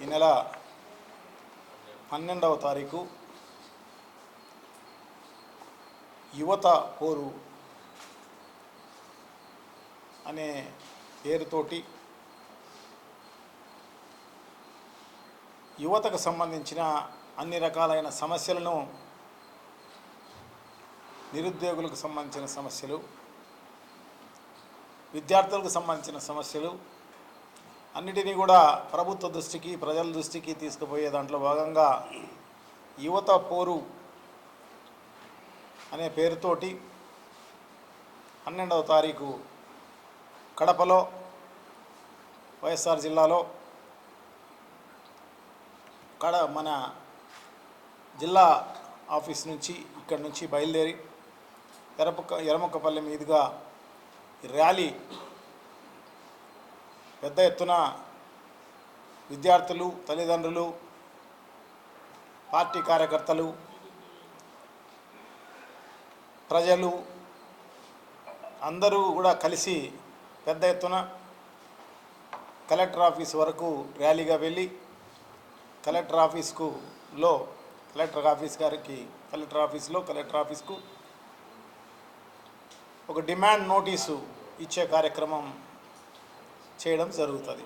ఈ నెల పన్నెండవ తారీఖు యువత పోరు అనే పేరుతోటి యువతకు సంబంధించిన అన్ని రకాలైన సమస్యలను నిరుద్యోగులకు సంబంధించిన సమస్యలు విద్యార్థులకు సంబంధించిన సమస్యలు అన్నిటినీ కూడా ప్రభుత్వ దృష్టికి ప్రజల దృష్టికి తీసుకుపోయే దాంట్లో భాగంగా యువత పోరు అనే పేరుతోటి పన్నెండవ తారీఖు కడపలో వైఎస్ఆర్ జిల్లాలో కడ మన జిల్లా ఆఫీస్ నుంచి ఇక్కడి నుంచి బయలుదేరి ఎరపక్క ఎరమొక్కపల్లి మీదుగా ర్యాలీ పెద్ద ఎత్తున విద్యార్థులు తల్లిదండ్రులు పార్టీ కార్యకర్తలు ప్రజలు అందరూ కూడా కలిసి పెద్ద ఎత్తున కలెక్టర్ ఆఫీస్ వరకు ర్యాలీగా వెళ్ళి కలెక్టర్ ఆఫీస్కు లో కలెక్టర్ ఆఫీస్ గారికి కలెక్టర్ ఆఫీస్లో కలెక్టర్ ఆఫీస్కు ఒక డిమాండ్ నోటీసు ఇచ్చే కార్యక్రమం చేయడం జరుగుతుంది.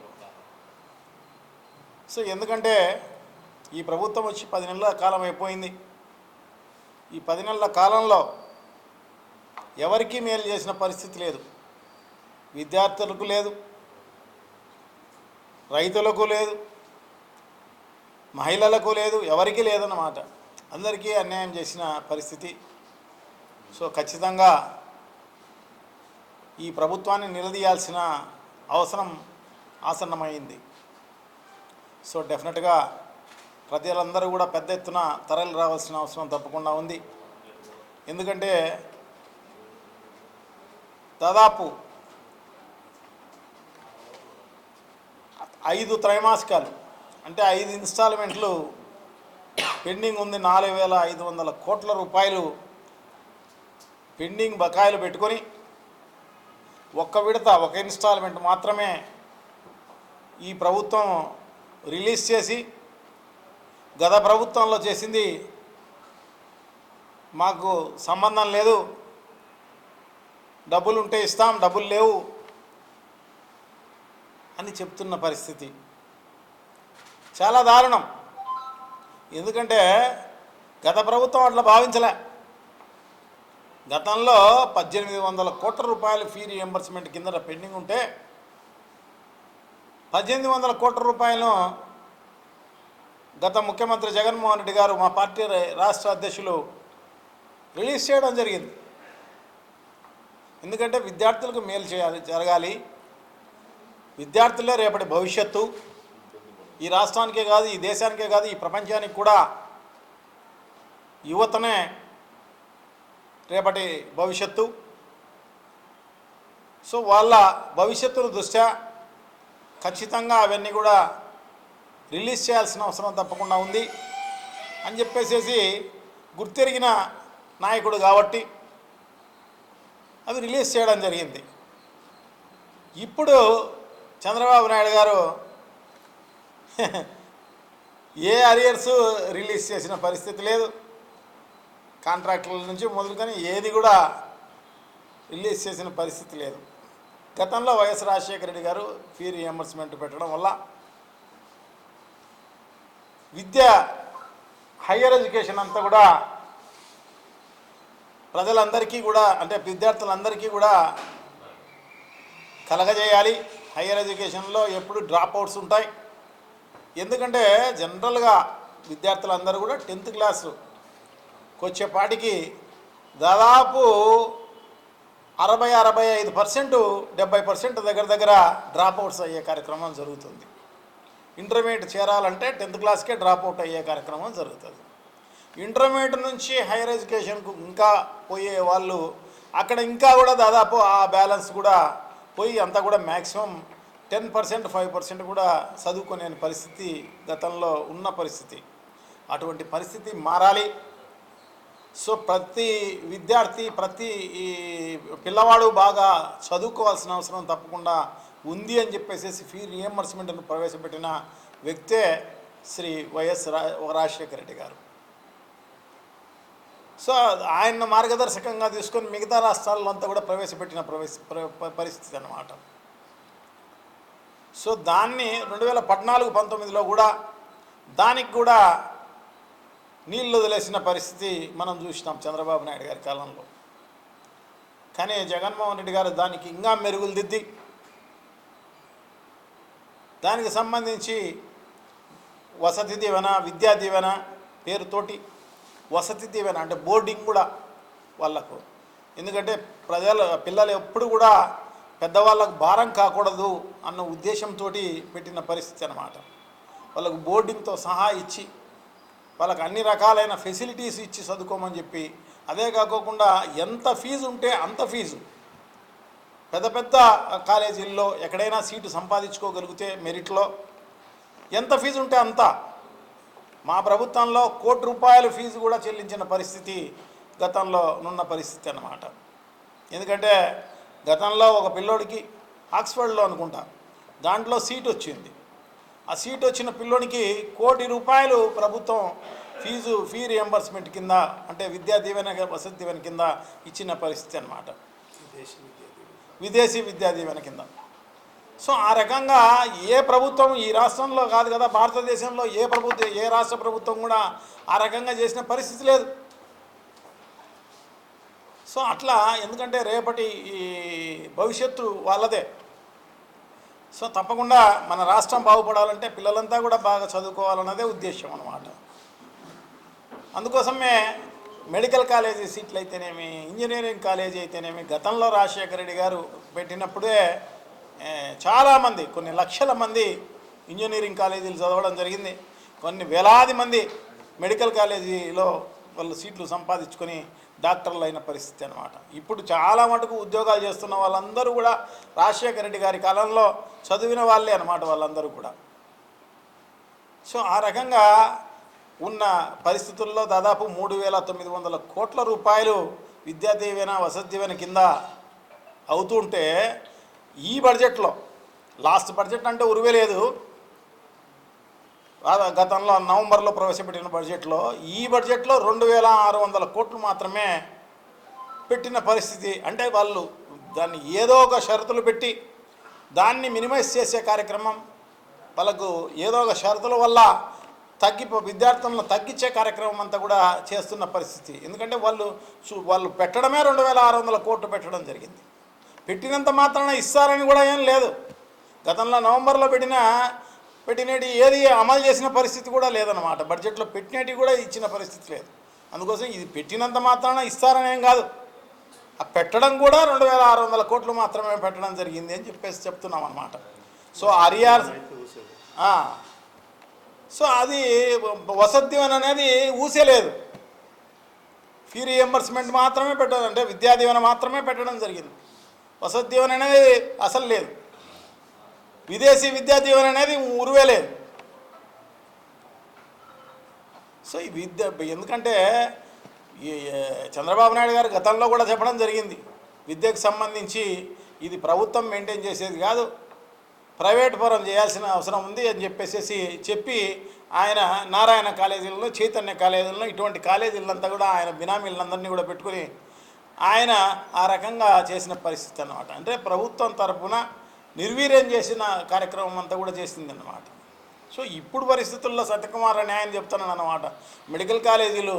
సో ఎందుకంటే ఈ ప్రభుత్వం వచ్చి పది నెలల కాలం అయిపోయింది. ఈ పది నెలల కాలంలో ఎవరికీ మేలు చేసిన పరిస్థితి లేదు. విద్యార్థులకు లేదు. రైతులకు లేదు. మహిళలకు లేదు. ఎవరికీ లేదన్నమాట. అందరికీ అన్యాయం చేసిన పరిస్థితి. సో ఖచ్చితంగా ఈ ప్రభుత్వాన్ని నిలదీయాల్సిన అవసరం ఆసన్నమైంది. సో డెఫినెట్గా ప్రజలందరూ కూడా పెద్ద ఎత్తున తరలి రావాల్సిన అవసరం తప్పకుండా ఉంది. ఎందుకంటే దాదాపు ఐదు త్రైమాసికాలు అంటే ఐదు ఇన్స్టాల్మెంట్లు పెండింగ్ ఉంది నాలుగు వేల ఐదు వందల కోట్ల రూపాయలు పెండింగ్ బకాయిలు పెట్టుకొని ఒక్క విడత ఒక ఇన్స్టాల్మెంట్ మాత్రమే ఈ ప్రభుత్వం రిలీజ్ చేసి గత ప్రభుత్వంలో చేసింది మాకు సంబంధం లేదు. డబ్బులు ఉంటే ఇస్తాం డబ్బులు లేవు అని చెప్తున్న పరిస్థితి. చాలా దారుణం. ఎందుకంటే గత ప్రభుత్వం అట్లా భావించలే. గతంలో పద్దెనిమిది వందల కోట్ల రూపాయలు ఫీ రియంబర్స్మెంట్ కింద పెండింగ్ ఉంటే పద్దెనిమిది వందల కోట్ల రూపాయలను గత ముఖ్యమంత్రి జగన్మోహన్ రెడ్డి గారు మా పార్టీ రాష్ట్ర అధ్యక్షులు రిలీజ్ చేయడం జరిగింది. ఎందుకంటే విద్యార్థులకు మేలు చేయాలి జరగాలి. విద్యార్థులే రేపటి భవిష్యత్తు. ఈ రాష్ట్రానికే కాదు ఈ దేశానికే కాదు ఈ ప్రపంచానికి కూడా యువతనే రేపటి భవిష్యత్తు. సో వాళ్ళ భవిష్యత్తును దృష్ట్యా ఖచ్చితంగా అవన్నీ కూడా రిలీజ్ చేయాల్సిన అవసరం తప్పకుండా ఉంది అని చెప్పేసేసి గుర్తెరిగిన నాయకుడు కాబట్టి అవి రిలీజ్ చేయడం జరిగింది. ఇప్పుడు చంద్రబాబు నాయుడు గారు ఏ అరియర్స్ రిలీజ్ చేసిన పరిస్థితి లేదు. కాంట్రాక్టుల నుంచి మొదలుకొని ఏది కూడా రిలీజ్ చేసిన పరిస్థితి లేదు. గతంలో వైఎస్ రాజశేఖర రెడ్డి గారు ఫీ రియంబర్స్మెంట్ పెట్టడం వల్ల విద్య హయ్యర్ ఎడ్యుకేషన్ అంతా కూడా ప్రజలందరికీ కూడా అంటే విద్యార్థులందరికీ కూడా కలగజేయాలి. హయ్యర్ ఎడ్యుకేషన్లో ఎప్పుడు డ్రాప్ అవుట్స్ ఉంటాయి. ఎందుకంటే జనరల్గా విద్యార్థులందరూ కూడా టెన్త్ క్లాసు వచ్చేపాటికి దాదాపు అరవై అరవై ఐదు పర్సెంట్ డెబ్బై పర్సెంట్ దగ్గర దగ్గర డ్రాప్ అవుట్స్ అయ్యే కార్యక్రమం జరుగుతుంది. ఇంటర్మీడియట్ చేరాలంటే టెన్త్ క్లాస్కే డ్రాప్ అవుట్ అయ్యే కార్యక్రమం జరుగుతుంది. ఇంటర్మీడియట్ నుంచి హైయర్ ఎడ్యుకేషన్కు ఇంకా పోయే వాళ్ళు అక్కడ ఇంకా కూడా దాదాపు ఆ బ్యాలెన్స్ కూడా పోయి అంతా కూడా maximum ten percent five percent కూడా చదువుకునే పరిస్థితి గతంలో ఉన్న పరిస్థితి. అటువంటి పరిస్థితి మారాలి. సో ప్రతి విద్యార్థి ప్రతి ఈ పిల్లవాడు బాగా చదువుకోవాల్సిన అవసరం తప్పకుండా ఉంది అని చెప్పేసి ఫీ రియంబర్స్మెంట్ను ప్రవేశపెట్టిన వ్యక్తే శ్రీ వైఎస్ రా రాజశేఖర రెడ్డి గారు. సో ఆయన మార్గదర్శకంగా తీసుకొని మిగతా రాష్ట్రాల్లో అంతా కూడా ప్రవేశపెట్టిన ప్రవేశ ప్ర- పరిస్థితి అన్నమాట. సో దాన్ని రెండు వేల పద్నాలుగు పంతొమ్మిదిలో కూడా దానికి కూడా నీళ్ళు వదిలేసిన పరిస్థితి మనం చూసినాం చంద్రబాబు నాయుడు గారి కాలంలో. కానీ జగన్మోహన్ రెడ్డి గారు దానికి ఇంకా మెరుగులు దిద్ది దానికి సంబంధించి వసతి దీవెన విద్యా దీవెన పేరుతోటి వసతి దీవెన అంటే బోర్డింగ్ కూడా వాళ్ళకు. ఎందుకంటే ప్రజలు పిల్లలు ఎప్పుడు కూడా పెద్దవాళ్ళకు భారం కాకూడదు అన్న ఉద్దేశంతో పెట్టిన పరిస్థితి అన్నమాట. వాళ్ళకు బోర్డింగ్తో సహా ఇచ్చి వాళ్ళకి అన్ని రకాలైన ఫెసిలిటీస్ ఇచ్చి చదువుకోమని చెప్పి అదే కాకోకుండా ఎంత ఫీజు ఉంటే అంత ఫీజు. పెద్ద పెద్ద కాలేజీల్లో ఎక్కడైనా సీటు సంపాదించుకోగలిగితే మెరిట్లో ఎంత ఫీజు ఉంటే అంత. మా ప్రభుత్వంలో కోటి రూపాయల ఫీజు కూడా చెల్లించిన పరిస్థితి గతంలో నున్న పరిస్థితి అన్నమాట. ఎందుకంటే గతంలో ఒక పిల్లోడికి ఆక్స్ఫర్డ్లో అనుకుంటా దాంట్లో సీట్ వచ్చింది. ఆ సీట్ వచ్చిన పిల్లోనికి కోటి రూపాయలు ప్రభుత్వం ఫీజు ఫీ రియంబర్స్మెంట్ కింద అంటే విద్యా దీవెన వసతి దీవెన కింద ఇచ్చిన పరిస్థితి అన్నమాట. విదేశీ విద్యా దీవెన కింద. సో ఆ రకంగా ఏ ప్రభుత్వం ఈ రాష్ట్రంలో కాదు కదా భారతదేశంలో ఏ ప్రభుత్వం ఏ రాష్ట్ర ప్రభుత్వం కూడా ఆ రకంగా చేసిన పరిస్థితి లేదు. సో అట్లా ఎందుకంటే రేపటి ఈ భవిష్యత్తు వాళ్ళదే. సో తప్పకుండా మన రాష్ట్రం బాగుపడాలంటే పిల్లలంతా కూడా బాగా చదువుకోవాలన్నదే ఉద్దేశం అన్నమాట. అందుకోసమే మెడికల్ కాలేజీ సీట్లు అయితేనేమి ఇంజనీరింగ్ కాలేజీ అయితేనేమి గతంలో రాజశేఖర రెడ్డి గారు పెట్టినప్పుడే చాలామంది కొన్ని లక్షల మంది ఇంజనీరింగ్ కాలేజీలు చదవడం జరిగింది. కొన్ని వేలాది మంది మెడికల్ కాలేజీలో వాళ్ళు సీట్లు సంపాదించుకొని డాక్టర్లు అయిన పరిస్థితి అనమాట ఇప్పుడు చాలా మటుకు ఉద్యోగాలు చేస్తున్న వాళ్ళందరూ కూడా రాజశేఖర రెడ్డి గారి కాలంలో చదివిన వాళ్ళే అనమాట వాళ్ళందరూ కూడా. సో ఆ రకంగా ఉన్న పరిస్థితుల్లో దాదాపు మూడు వేల తొమ్మిది వందల కోట్ల రూపాయలు విద్యా దీవెన వసతి కింద అవుతుంటే ఈ బడ్జెట్లో లాస్ట్ బడ్జెట్ అంటే ఉరివేలేదు గతంలో నవంబర్లో ప్రవేశపెట్టిన బడ్జెట్లో ఈ బడ్జెట్లో రెండు వేల ఆరు వందల కోట్లు మాత్రమే పెట్టిన పరిస్థితి. అంటే వాళ్ళు దాన్ని ఏదో ఒక షరతులు పెట్టి దాన్ని మినిమైజ్ చేసే కార్యక్రమం వాళ్ళకు ఏదో ఒక షరతుల వల్ల తగ్గి విద్యార్థులను తగ్గించే కార్యక్రమం అంతా కూడా చేస్తున్న పరిస్థితి. ఎందుకంటే వాళ్ళు చూ- వాళ్ళు పెట్టడమే రెండు వేల ఆరు వందల కోట్లు పెట్టడం జరిగింది. పెట్టినంత మాత్రాన ఇస్తారని కూడా ఏం లేదు. గతంలో నవంబర్లో పెట్టిన పెట్టినటి ఏది అమలు చేసిన పరిస్థితి కూడా లేదన్నమాట. బడ్జెట్లో పెట్టినటి కూడా ఇచ్చిన పరిస్థితి లేదు. అందుకోసం ఇది పెట్టినంత మాత్రాన ఇస్తారని ఏం కాదు. ఆ పెట్టడం కూడా రెండు వేల ఆరు వందల కోట్లు మాత్రమే పెట్టడం జరిగింది అని చెప్పేసి చెప్తున్నాం అనమాట సో ఆర్ఆర్ సో అది వసతివన్ అనేది ఊసేలేదు. ఫీ రియంబర్స్మెంట్ మాత్రమే పెట్టడం అంటే విద్యా దీవెన మాత్రమే పెట్టడం జరిగింది. వసతి దీవెన అనేది అసలు లేదు. విదేశీ విద్యా దీవెన అనేది ఉరువేలేదు సో ఈ విద్య ఎందుకంటే చంద్రబాబు నాయుడు గారు గతంలో కూడా చెప్పడం జరిగింది. విద్యకు సంబంధించి ఇది ప్రభుత్వం మెయింటైన్ చేసేది కాదు. ప్రైవేట్ పరం చేయాల్సిన అవసరం ఉంది అని చెప్పేసి చెప్పి ఆయన నారాయణ కాలేజీలను చైతన్య కాలేజీలను ఇటువంటి కాలేజీలంతా కూడా ఆయన బినామీలందరినీ కూడా పెట్టుకుని ఆయన ఆ రకంగా చేసిన పరిస్థితి అన్నమాట. అంటే ప్రభుత్వం తరఫున నిర్వీర్యం చేసిన కార్యక్రమం అంతా కూడా చేసింది అన్నమాట సో ఇప్పుడు పరిస్థితుల్లో సత్యకుమార్ న్యాయం చెప్తున్నాను అన్నమాట మెడికల్ కాలేజీలు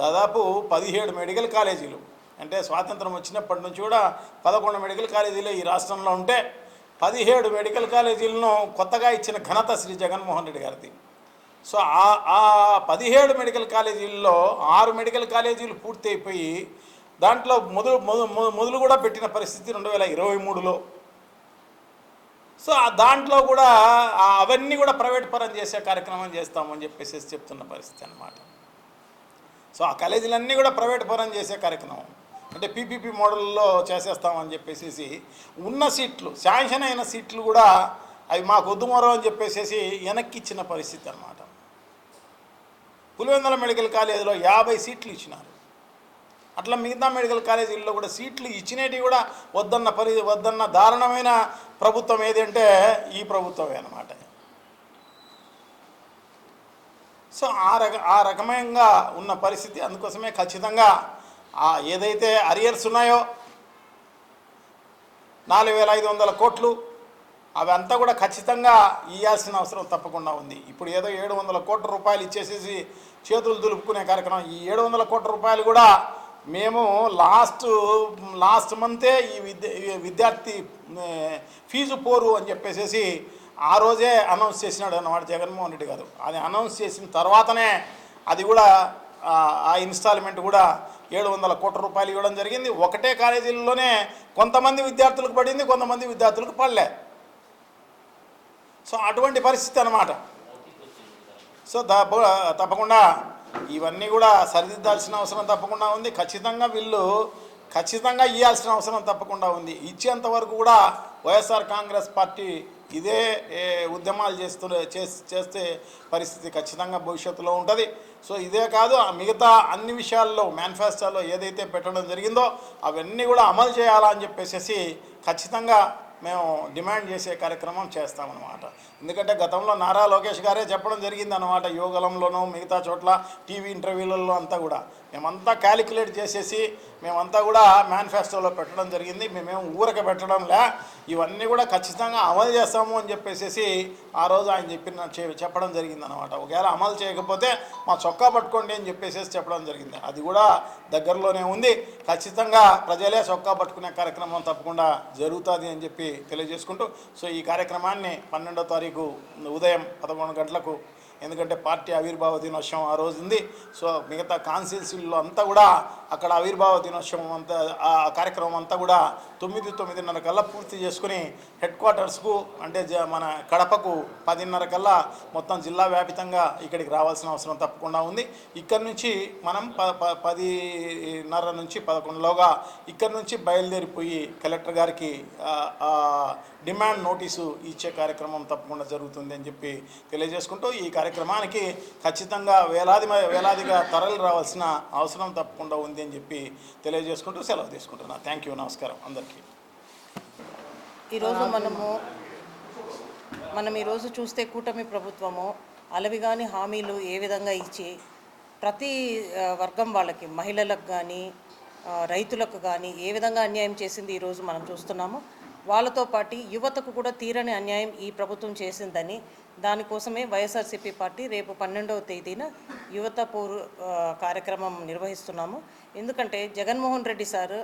దాదాపు పదిహేడు మెడికల్ కాలేజీలు. అంటే స్వాతంత్రం వచ్చినప్పటి నుంచి కూడా పదకొండు మెడికల్ కాలేజీలు ఈ రాష్ట్రంలో ఉంటే పదిహేడు మెడికల్ కాలేజీలను కొత్తగా ఇచ్చిన ఘనత శ్రీ జగన్మోహన్ రెడ్డి గారిది. సో ఆ పదిహేడు మెడికల్ కాలేజీల్లో ఆరు మెడికల్ కాలేజీలు పూర్తయిపోయి దాంట్లో మొదలు మొదలు మొదలు కూడా పెట్టిన పరిస్థితి రెండు వేల ఇరవై మూడులో. సో దాంట్లో కూడా అవన్నీ కూడా ప్రైవేట్ పరం చేసే కార్యక్రమం చేస్తామని చెప్పేసి చెప్తున్న పరిస్థితి అన్నమాట. సో ఆ కాలేజీలన్నీ కూడా ప్రైవేట్ పరం చేసే కార్యక్రమం. అంటే పీపీపీ మోడల్లో చేసేస్తామని చెప్పేసి ఉన్న సీట్లు శాంక్షన్ అయిన సీట్లు కూడా అవి మాకు వద్దు మరో అని చెప్పేసి వెనక్కి ఇచ్చిన పరిస్థితి అన్నమాట. పులివెందుల మెడికల్ కాలేజీలో యాభై సీట్లు ఇచ్చినారు. అట్లా మిగతా మెడికల్ కాలేజీల్లో కూడా సీట్లు ఇచ్చినవి కూడా వద్దన్న పరి వద్దన్న దారుణమైన ప్రభుత్వం ఏదంటే ఈ ప్రభుత్వమే అన్నమాట. సో ఆ రక ఆ రకమంగా ఉన్న పరిస్థితి అందుకోసమే ఖచ్చితంగా ఆ ఏదైతే అరియర్స్ ఉన్నాయో నాలుగు వేల ఐదు వందల కోట్లు అవి అంతా కూడా ఖచ్చితంగా ఇవ్వాల్సిన అవసరం తప్పకుండా ఉంది. ఇప్పుడు ఏదో ఏడు వందల కోట్ల రూపాయలు ఇచ్చేసేసి చేతులు దులుపుకునే కార్యక్రమం ఈ ఏడు వందల కోట్ల రూపాయలు కూడా మేము లాస్ట్ లాస్ట్ మంతే ఈ విద్య విద్యార్థి ఫీజు పోరు అని చెప్పేసేసి ఆ రోజే అనౌన్స్ చేసినాడు అన్నమాట జగన్మోహన్ రెడ్డి గారు. అది అనౌన్స్ చేసిన తర్వాతనే అది కూడా ఆ, ఇన్స్టాల్మెంట్ కూడా ఏడు వందల కోట్ల రూపాయలు ఇవ్వడం జరిగింది. ఒకటే కాలేజీల్లోనే కొంతమంది విద్యార్థులకు పడింది కొంతమంది విద్యార్థులకు పడలే. సో అటువంటి పరిస్థితి అనమాట సో తప్పకుండా ఇవన్నీ కూడా సరిదిద్దాల్సిన అవసరం తప్పకుండా ఉంది. ఖచ్చితంగా వీళ్ళు ఖచ్చితంగా ఇవ్వాల్సిన అవసరం తప్పకుండా ఉంది. ఇచ్చేంత వరకు కూడా వైఎస్ఆర్ కాంగ్రెస్ పార్టీ ఇదే ఉద్యమాలు చేస్తు చేస్తే పరిస్థితి ఖచ్చితంగా భవిష్యత్తులో ఉంటుంది. సో ఇదే కాదు ఆ మిగతా అన్ని విషయాల్లో మేనిఫెస్టోలో ఏదైతే పెట్టడం జరిగిందో అవన్నీ కూడా అమలు చేయాలని చెప్పేసి ఖచ్చితంగా మేము డిమాండ్ చేసే కార్యక్రమం చేస్తామన్నమాట. ఎందుకంటే గతంలో నారా లోకేష్ గారే చెప్పడం జరిగింది అనమాట యోగలంలోనూ మిగతా చోట్ల టీవీ ఇంటర్వ్యూలలో అంతా కూడా. మేమంతా క్యాలిక్యులేట్ చేసేసి మేమంతా కూడా మేనిఫెస్టోలో పెట్టడం జరిగింది. మేమేం ఊరక పెట్టడంలే ఇవన్నీ కూడా ఖచ్చితంగా అమలు చేస్తాము అని చెప్పేసి ఆ రోజు ఆయన చెప్పిన చె- చెప్పడం జరిగింది అనమాట ఒకవేళ అమలు చేయకపోతే మా చొక్కా పట్టుకోండి అని చెప్పేసి చెప్పడం జరిగింది. అది కూడా దగ్గరలోనే ఉంది. ఖచ్చితంగా ప్రజలే చొక్కా పట్టుకునే కార్యక్రమం తప్పకుండా జరుగుతుంది అని చెప్పి తెలియజేసుకుంటూ సో ఈ కార్యక్రమాన్ని పన్నెండో తారీఖు ఉదయం పదకొండు గంటలకు ఎందుకంటే పార్టీ ఆవిర్భావ దినోత్సవం ఆ రోజు ఉంది. సో మిగతా కాన్స్టిట్యూన్సీల్లో అంతా కూడా అక్కడ ఆవిర్భావ దినోత్సవం అంతా ఆ కార్యక్రమం అంతా కూడా తొమ్మిది తొమ్మిదిన్నర కల్లా పూర్తి చేసుకుని హెడ్ క్వార్టర్స్కు అంటే జ- మన కడపకు పదిన్నర కల్లా మొత్తం జిల్లా వ్యాపితంగా ఇక్కడికి రావాల్సిన అవసరం తప్పకుండా ఉంది. ఇక్కడి నుంచి మనం ప ప- పదిన్నర నుంచి పదకొండులోగా ఇక్కడి నుంచి బయలుదేరిపోయి కలెక్టర్ గారికి డిమాండ్ నోటీసు ఇచ్చే కార్యక్రమం తప్పకుండా జరుగుతుంది అని చెప్పి తెలియజేసుకుంటూ ఈ కార్యక్రమానికి ఖచ్చితంగా వేలాది మ- వేలాదిగా తరలి రావాల్సిన అవసరం తప్పకుండా ఉంది అని చెప్పి తెలియజేసుకుంటూ సెలవు తీసుకుంటున్నాను థ్యాంక్ యూ నమస్కారం అందరికీ. ఈరోజు మనము మనం ఈరోజు చూస్తే కూటమి ప్రభుత్వము అలవిగాని హామీలు ఏ విధంగా ఇచ్చి ప్రతి వర్గం వాళ్ళకి మహిళలకు కానీ రైతులకు కానీ ఏ విధంగా అన్యాయం చేసింది ఈరోజు మనం చూస్తున్నాము. వాళ్ళతో పాటు యువతకు కూడా తీరని అన్యాయం ఈ ప్రభుత్వం చేసిందని దానికోసమే వైఎస్ఆర్సీపీ పార్టీ రేపు పన్నెండవ తేదీన యువత పౌరు కార్యక్రమం నిర్వహిస్తున్నాము. ఎందుకంటే జగన్మోహన్ రెడ్డి సార్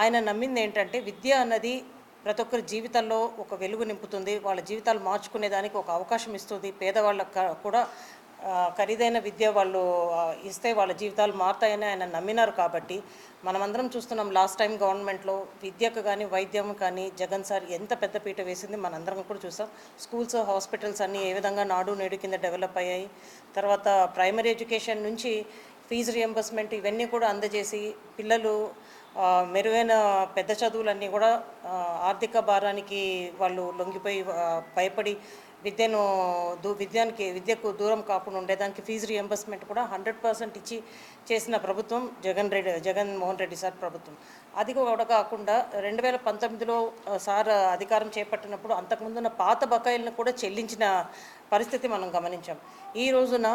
ఆయన నమ్మింది ఏంటంటే విద్య అన్నది ప్రతి ఒక్కరి జీవితాల్లో ఒక వెలుగు నింపుతుంది వాళ్ళ జీవితాలు మార్చుకునేదానికి ఒక అవకాశం ఇస్తుంది పేదవాళ్ళకు కూడా ఖరీదైన విద్య వాళ్ళు ఇస్తే వాళ్ళ జీవితాలు మారుతాయని ఆయన నమ్మినారు కాబట్టి మనమందరం చూస్తున్నాం. లాస్ట్ టైం గవర్నమెంట్లో విద్యకు కానీ వైద్యం కానీ జగన్ సార్ ఎంత పెద్ద పీట వేసింది మనందరం కూడా చూసాం. స్కూల్స్ హాస్పిటల్స్ అన్నీ ఏ విధంగా నాడు నేడు కింద డెవలప్ అయ్యాయి. తర్వాత ప్రైమరీ ఎడ్యుకేషన్ నుంచి ఫీజు రియంబర్స్మెంట్ ఇవన్నీ కూడా అందజేసి పిల్లలు మెరుగైన పెద్ద చదువులన్నీ కూడా ఆర్థిక భారానికి వాళ్ళు లొంగిపోయి భయపడి విద్యను దూ విద్యానికి విద్యకు దూరం కాకుండా ఉండేదానికి ఫీజు రియంబర్స్మెంట్ కూడా హండ్రెడ్ పర్సెంట్ ఇచ్చి చేసిన ప్రభుత్వం జగన్ రెడ్డి జగన్మోహన్ రెడ్డి సార్ ప్రభుత్వం. అది కూడా కాకుండా రెండు వేల పంతొమ్మిదిలో సార్ అధికారం చేపట్టినప్పుడు అంతకుముందున్న పాత బకాయిలను కూడా చెల్లించిన పరిస్థితి మనం గమనించాం. ఈ రోజున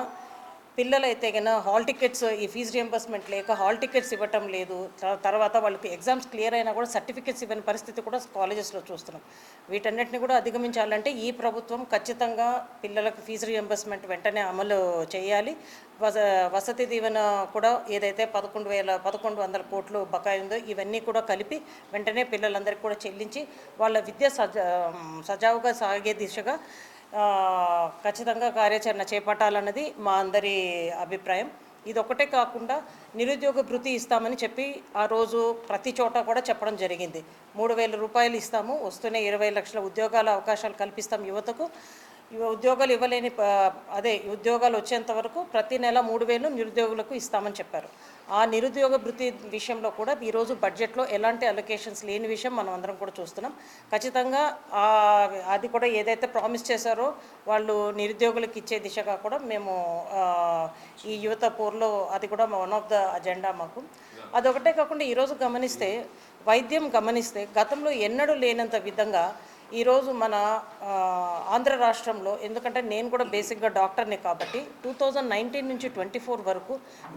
పిల్లలైతే కన్నా హాల్ టికెట్స్ ఈ ఫీజు రియంబర్స్మెంట్ లేక హాల్ టికెట్స్ ఇవ్వటం లేదు. తర్వాత వాళ్ళకి ఎగ్జామ్స్ క్లియర్ అయినా కూడా సర్టిఫికెట్స్ ఇవ్వని పరిస్థితి కూడా కాలేజెస్లో చూస్తున్నాం. వీటన్నిటిని కూడా అధిగమించాలంటే ఈ ప్రభుత్వం ఖచ్చితంగా పిల్లలకు ఫీజు రియంబర్స్మెంట్ వెంటనే అమలు చేయాలి. వస వసతి దీవెన కూడా ఏదైతే పదకొండు వేల పదకొండు వందల కోట్లు బకాయి ఉందో ఇవన్నీ కూడా కలిపి వెంటనే పిల్లలందరికీ కూడా చెల్లించి వాళ్ళ విద్య సజా సజావుగా సాగే దిశగా ఖచ్చితంగా కార్యాచరణ చేపట్టాలన్నది మా అందరి అభిప్రాయం. ఇది ఒకటే కాకుండా నిరుద్యోగ భృతి ఇస్తామని చెప్పి ఆ రోజు ప్రతి చోట కూడా చెప్పడం జరిగింది. మూడు వేల రూపాయలు ఇస్తాము వస్తూనే ఇరవై లక్షల ఉద్యోగాల అవకాశాలు కల్పిస్తాం యువతకు. ఉద్యోగాలు ఇవ్వలేని అదే ఉద్యోగాలు వచ్చేంత వరకు ప్రతి నెల మూడు వేలు నిరుద్యోగులకు ఇస్తామని చెప్పారు. ఆ నిరుద్యోగ భృతి విషయంలో కూడా ఈరోజు బడ్జెట్లో ఎలాంటి అలొకేషన్స్ లేని విషయం మనం అందరం కూడా చూస్తున్నాం. ఖచ్చితంగా అది కూడా ఏదైతే ప్రామిస్ చేశారో వాళ్ళు నిరుద్యోగులకు ఇచ్చే దిశగా కూడా మేము ఈ యువత పోర్లో అది కూడా వన్ ఆఫ్ ద అజెండా మాకు. అదొకటే కాకుండా ఈరోజు గమనిస్తే వైద్యం గమనిస్తే గతంలో ఎన్నడూ లేనంత విధంగా ఈరోజు మన ఆంధ్ర రాష్ట్రంలో ఎందుకంటే నేను కూడా బేసిక్గా డాక్టర్ని కాబట్టి టూ థౌజండ్ నైన్టీన్ నుంచి ట్వంటీ ఫోర్ వరకు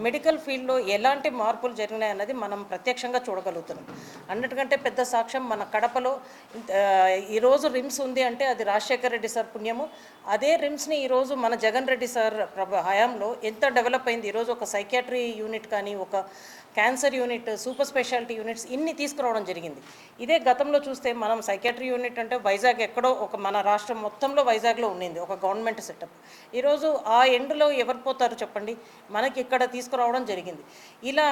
మెడికల్ ఫీల్డ్లో ఎలాంటి మార్పులు జరిగినాయి అన్నది మనం ప్రత్యక్షంగా చూడగలుగుతున్నాం. అన్నిటికంటే పెద్ద సాక్ష్యం మన కడపలో ఈరోజు రిమ్స్ ఉంది అంటే అది రాజశేఖర్ రెడ్డి సార్ పుణ్యము. అదే రిమ్స్ని ఈరోజు మన జగన్ రెడ్డి సార్ ప్రభ హయాంలో ఎంత డెవలప్ అయింది? ఈరోజు ఒక సైకాట్రీ యూనిట్ కానీ ఒక cancer unit super speciality units ఇన్ని తీసుకురావడం జరిగింది. ఇదే గతంలో చూస్తే మనం సైకాట్రీ యూనిట్ అంటే వైజాగ్ ఎక్కడో ఒక మన రాష్ట్రం మొత్తంలో వైజాగ్లో ఉండింది ఒక గవర్నమెంట్ సెటప్. ఈరోజు ఆ ఎండ్లో ఎవరు పోతారు చెప్పండి? మనకి ఇక్కడ తీసుకురావడం జరిగింది. ఇలా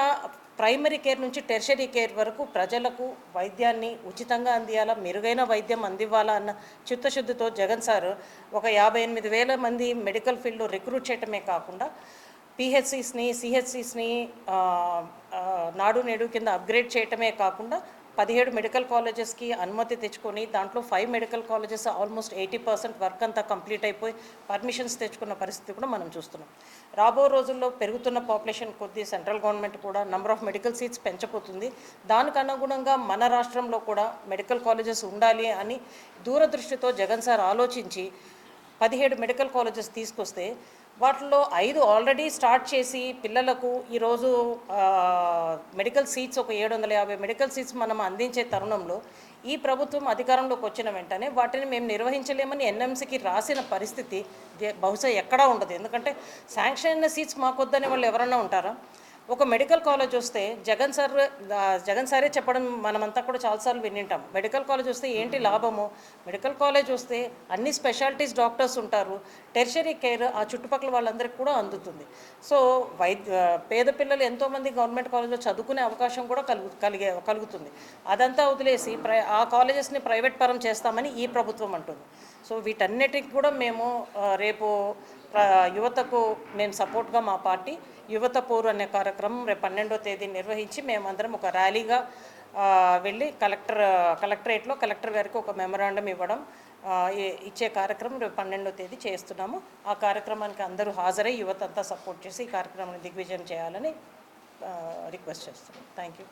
ప్రైమరీ కేర్ నుంచి టెర్షరీ కేర్ వరకు ప్రజలకు వైద్యాన్ని ఉచితంగా అందియాలా మెరుగైన వైద్యం అందివ్వాలా అన్న చిత్తశుద్ధితో జగన్ సార్ ఒక యాభై ఎనిమిది వేల మంది మెడికల్ ఫీల్డ్లో రిక్రూట్ చేయటమే కాకుండా పిహెచ్సిస్ని సిహెచ్సిస్ని నాడు నేడు కింద అప్గ్రేడ్ చేయటమే కాకుండా పదిహేడు మెడికల్ కాలేజెస్కి అనుమతి తెచ్చుకొని దాంట్లో five medical colleges almost eighty percent work అంతా కంప్లీట్ అయిపోయి పర్మిషన్స్ తెచ్చుకున్న పరిస్థితి కూడా మనం చూస్తున్నాం. రాబో రోజుల్లో పెరుగుతున్న పాపులేషన్ కొద్దీ సెంట్రల్ గవర్నమెంట్ కూడా నెంబర్ ఆఫ్ మెడికల్ సీట్స్ పెంచబోతుంది. దానికి అనుగుణంగా మన రాష్ట్రంలో కూడా మెడికల్ కాలేజెస్ ఉండాలి అని దూరదృష్టితో జగన్ సార్ ఆలోచించి పదిహేడు మెడికల్ కాలేజెస్ తీసుకొస్తే వాటిలో ఐదు ఆల్రెడీ స్టార్ట్ చేసి పిల్లలకు ఈరోజు మెడికల్ సీట్స్ ఒక ఏడు వందల యాభై మెడికల్ సీట్స్ మనం అందించే తరుణంలో ఈ ప్రభుత్వం అధికారంలోకి వచ్చిన వెంటనే వాటిని మేము నిర్వహించలేమని ఎన్ఎంసీకి రాసిన పరిస్థితి బహుశా ఎక్కడా ఉండదు. ఎందుకంటే శాంక్షన్ అయిన సీట్స్ మాకొద్దని వాళ్ళు ఎవరన్నా ఉంటారా? ఒక మెడికల్ కాలేజ్ వస్తే జగన్ సార్ జగన్ సారే చెప్పడం మనమంతా కూడా చాలాసార్లు వినింటాం. మెడికల్ కాలేజ్ వస్తే ఏంటి లాభము? మెడికల్ కాలేజ్ వస్తే అన్ని స్పెషాలిటీస్ డాక్టర్స్ ఉంటారు. టెర్షరీ కేర్ ఆ చుట్టుపక్కల వాళ్ళందరికీ కూడా అందుతుంది. సో వైద్య పేద పిల్లలు ఎంతోమంది గవర్నమెంట్ కాలేజ్లో చదువుకునే అవకాశం కూడా కలుగు కలిగే కలుగుతుంది. అదంతా వదిలేసి ప్రై ఆ కాలేజెస్ని ప్రైవేట్ పరం చేస్తామని ఈ ప్రభుత్వం అంటుంది. సో వీటన్నిటికి కూడా మేము రేపు యువతకు మేము సపోర్ట్గా మా పార్టీ యువత పోరు అనే కార్యక్రమం రేపు పన్నెండో తేదీ నిర్వహించి మేమందరం ఒక ర్యాలీగా వెళ్ళి కలెక్టర్ కలెక్టరేట్లో కలెక్టర్ గారికి ఒక మెమరాండం ఇవ్వడం ఇచ్చే కార్యక్రమం రేపు పన్నెండో తేదీ చేస్తున్నాము. ఆ కార్యక్రమానికి అందరూ హాజరై యువత అంతా సపోర్ట్ చేసి ఈ కార్యక్రమాన్ని దిగ్విజయం చేయాలని రిక్వెస్ట్ చేస్తున్నాం. Thank you.